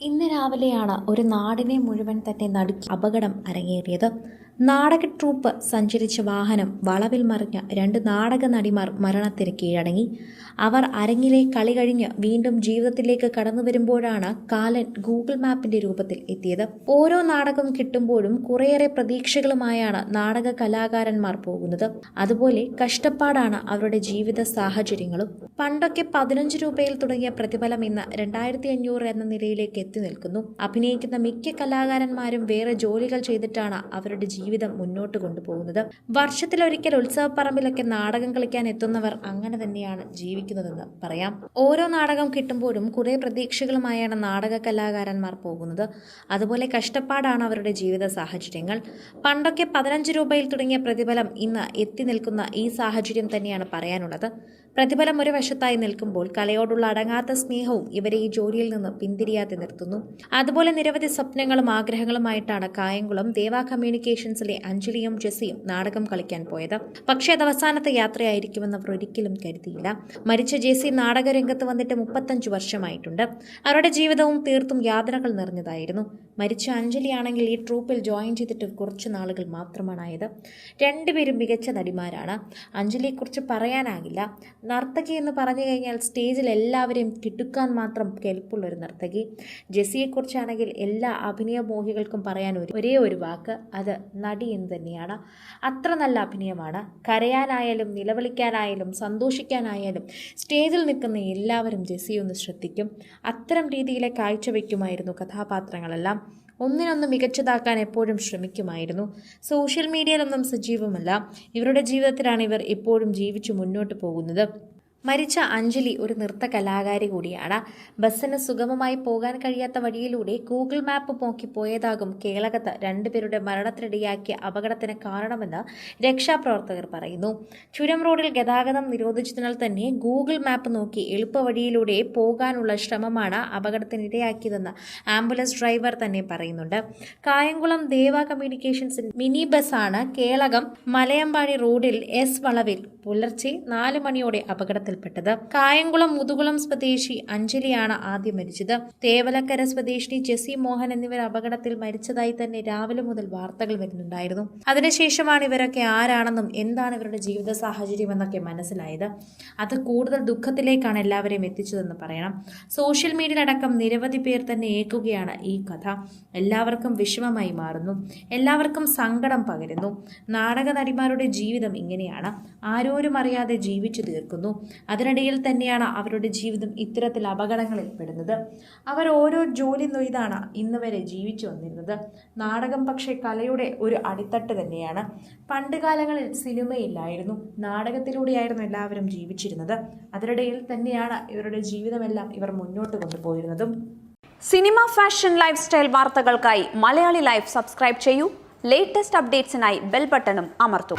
ഇന്ന് രാവിലെയാണ് ഒരു നാടിനെ മുഴുവൻ തന്നെ നടുക്കി അപകടം അരങ്ങേറിയത്. നാടക ട്രൂപ്പ് സഞ്ചരിച്ച വാഹനം വളവിൽ മറിഞ്ഞ രണ്ട് നാടക നടിമാർ മരണത്തിന് കീഴടങ്ങി. അവർ അരങ്ങിലെ കളി കഴിഞ്ഞ് വീണ്ടും ജീവിതത്തിലേക്ക് കടന്നു വരുമ്പോഴാണ് കാലൻ ഗൂഗിൾ മാപ്പിന്റെ രൂപത്തിൽ എത്തിയത്. ഓരോ നാടകം കിട്ടുമ്പോഴും കുറേയേറെ പ്രതീക്ഷകളുമായാണ് നാടക കലാകാരന്മാർ പോകുന്നത്. അതുപോലെ കഷ്ടപ്പാടാണ് അവരുടെ ജീവിത സാഹചര്യങ്ങളും. പണ്ടൊക്കെ പതിനഞ്ച് രൂപയിൽ തുടങ്ങിയ പ്രതിഫലം ഇന്ന് രണ്ടായിരത്തി അഞ്ഞൂറ് എന്ന നിലയിലേക്ക് എത്തി നിൽക്കുന്നു. അഭിനയിക്കുന്ന മിക്ക കലാകാരന്മാരും വേറെ ജോലികൾ ചെയ്തിട്ടാണ് അവരുടെ ജീവിതം മുന്നോട്ട് കൊണ്ടുപോകുന്നത്. വർഷത്തിലൊരിക്കൽ ഉത്സവപ്പറമ്പിലൊക്കെ നാടകം കളിക്കാൻ എത്തുന്നവർ അങ്ങനെ തന്നെയാണ് ജീവിക്കുന്നതെന്ന് പറയാം. ഓരോ നാടകം കിട്ടുമ്പോഴും കുറെ പ്രതീക്ഷകളുമായാണ് നാടക കലാകാരന്മാർ പോകുന്നത്. അതുപോലെ കഷ്ടപ്പാടാണ് അവരുടെ ജീവിത സാഹചര്യങ്ങൾ. പണ്ടൊക്കെ പതിനഞ്ച് രൂപയിൽ തുടങ്ങിയ പ്രതിഫലം ഇന്ന് എത്തി നിൽക്കുന്ന ഈ സാഹചര്യം തന്നെയാണ് പറയാനുള്ളത്. പ്രതിഫലം ഒരു വശത്തായി നിൽക്കുമ്പോൾ കലയോടുള്ള അടങ്ങാത്ത സ്നേഹവും ഇവരെ ഈ ജോലിയിൽ നിന്ന് പിന്തിരിയാതെ നിർത്തുന്നു. അതുപോലെ നിരവധി സ്വപ്നങ്ങളും ആഗ്രഹങ്ങളുമായിട്ടാണ് കായംകുളം ദേവ കമ്മ്യൂണിക്കേഷൻസിലെ അഞ്ജലിയും ജെസ്സിയും നാടകം കളിക്കാൻ പോയത്. പക്ഷേ അത് അവസാനത്തെ യാത്രയായിരിക്കുമെന്ന് അവർ ഒരിക്കലും കരുതിയില്ല. മരിച്ച ജെസ്സി നാടകരംഗത്ത് വന്നിട്ട് മുപ്പത്തഞ്ച് വർഷമായിട്ടുണ്ട്. അവരുടെ ജീവിതവും തീർത്തും യാതനകൾ നിറഞ്ഞതായിരുന്നു. മരിച്ച അഞ്ജലിയാണെങ്കിൽ ഈ ട്രൂപ്പിൽ ജോയിൻ ചെയ്തിട്ട് കുറച്ച് നാളുകൾ മാത്രമാണായത്. രണ്ടുപേരും മികച്ച നടിമാരാണ്. അഞ്ജലിയെക്കുറിച്ച് പറയാനാകില്ല. നർത്തകി എന്ന് പറഞ്ഞു കഴിഞ്ഞാൽ സ്റ്റേജിൽ എല്ലാവരെയും കിട്ടുക്കാൻ മാത്രം കെൽപ്പുള്ള ഒരു നർത്തകി. ജെസ്സിയെക്കുറിച്ചാണെങ്കിൽ എല്ലാ അഭിനയ മോഹികൾക്കും പറയാൻ ഒരു ഒരേ ഒരു വാക്ക് അത് നടി എന്ന് തന്നെയാണ്. അത്ര നല്ല അഭിനയമാണ്. കരയാനായാലും നിലവിളിക്കാനായാലും സന്തോഷിക്കാനായാലും സ്റ്റേജിൽ നിൽക്കുന്ന എല്ലാവരും ജെസ്സിയെ ഒന്ന് ശ്രദ്ധിക്കും. അത്തരം രീതിയിലെ കാഴ്ചവെക്കുമായിരുന്നു കഥാപാത്രങ്ങളെല്ലാം. ഒന്നിനൊന്ന് മികച്ചതാക്കാൻ എപ്പോഴും ശ്രമിക്കുമായിരുന്നു. സോഷ്യൽ മീഡിയയിലൊന്നും സജീവമല്ല. ഇവരുടെ ജീവിതത്തിലാണ് ഇവർ എപ്പോഴും ജീവിച്ചു മുന്നോട്ട് പോകുന്നത്. മരിച്ച അഞ്ജലി ഒരു നൃത്ത കലാകാരി കൂടിയാണ്. ബസ്സിന് സുഗമമായി പോകാൻ കഴിയാത്ത വഴിയിലൂടെ ഗൂഗിൾ മാപ്പ് നോക്കി പോയതാകും കേളകത്ത് രണ്ടുപേരുടെ മരണത്തിനിടയാക്കിയ അപകടത്തിന് കാരണമെന്ന് രക്ഷാപ്രവർത്തകർ പറയുന്നു. ചുരം റോഡിൽ ഗതാഗതം നിരോധിച്ചതിനാൽ തന്നെ ഗൂഗിൾ മാപ്പ് നോക്കി എളുപ്പവഴിയിലൂടെ പോകാനുള്ള ശ്രമമാണ് അപകടത്തിനിടയാക്കിയതെന്ന് ആംബുലൻസ് ഡ്രൈവർ തന്നെ പറയുന്നുണ്ട്. കായംകുളം ദേവ കമ്മ്യൂണിക്കേഷൻസ് മിനി ബസ്സാണ് കേളകം മലയമ്പാടി റോഡിൽ എസ് വളവിൽ പുലർച്ചെ നാല് മണിയോടെ അപകടത്തിൽപ്പെട്ടത് കായംകുളം മുതുകുളം സ്വദേശി അഞ്ജലിയാണ് ആദ്യം മരിച്ചത്. തേവലക്കര സ്വദേശിനി ജെസി മോഹൻ എന്നിവർ അപകടത്തിൽ മരിച്ചതായി തന്നെ രാവിലെ മുതൽ വാർത്തകൾ വരുന്നുണ്ടായിരുന്നു. അതിനുശേഷമാണ് ഇവരൊക്കെ ആരാണെന്നും എന്താണ് ഇവരുടെ ജീവിത സാഹചര്യം എന്നൊക്കെ മനസ്സിലായത്. അത് കൂടുതൽ ദുഃഖത്തിലേക്കാണ് എല്ലാവരെയും എത്തിച്ചതെന്ന് പറയണം. സോഷ്യൽ മീഡിയയിലടക്കം നിരവധി പേർ തന്നെ ഏൽക്കുകയാണ് ഈ കഥ. എല്ലാവർക്കും വിഷമമായി മാറുന്നു. എല്ലാവർക്കും സങ്കടം പകരുന്നു. നാടക നടിമാരുടെ ജീവിതം ഇങ്ങനെയാണ്. ആരോരും അറിയാതെ ജീവിച്ചു തീർക്കുന്നു. അതിനിടയിൽ തന്നെയാണ് അവരുടെ ജീവിതം ഇത്തരത്തിൽ അപകടങ്ങളിൽ പെടുന്നത്. അവർ ഓരോ ജോലി നൊയ്താണ് ഇന്ന് വരെ ജീവിച്ചു വന്നിരുന്നത്. നാടകം പക്ഷേ കലയുടെ ഒരു അടിത്തട്ട് തന്നെയാണ്. പണ്ട് കാലങ്ങളിൽ സിനിമയില്ലായിരുന്നു. നാടകത്തിലൂടെയായിരുന്നു എല്ലാവരും ജീവിച്ചിരുന്നത്. അതിനിടയിൽ തന്നെയാണ് ഇവരുടെ ജീവിതമെല്ലാം ഇവർ മുന്നോട്ട് കൊണ്ടുപോയിരുന്നതും. സിനിമ ഫാഷൻ ലൈഫ് സ്റ്റൈൽ വാർത്തകൾക്കായി മലയാളി ലൈഫ് സബ്സ്ക്രൈബ് ചെയ്യൂ. ലേറ്റസ്റ്റ് അപ്ഡേറ്റ്സിനായി ബെൽ ബട്ടണും അമർത്തും.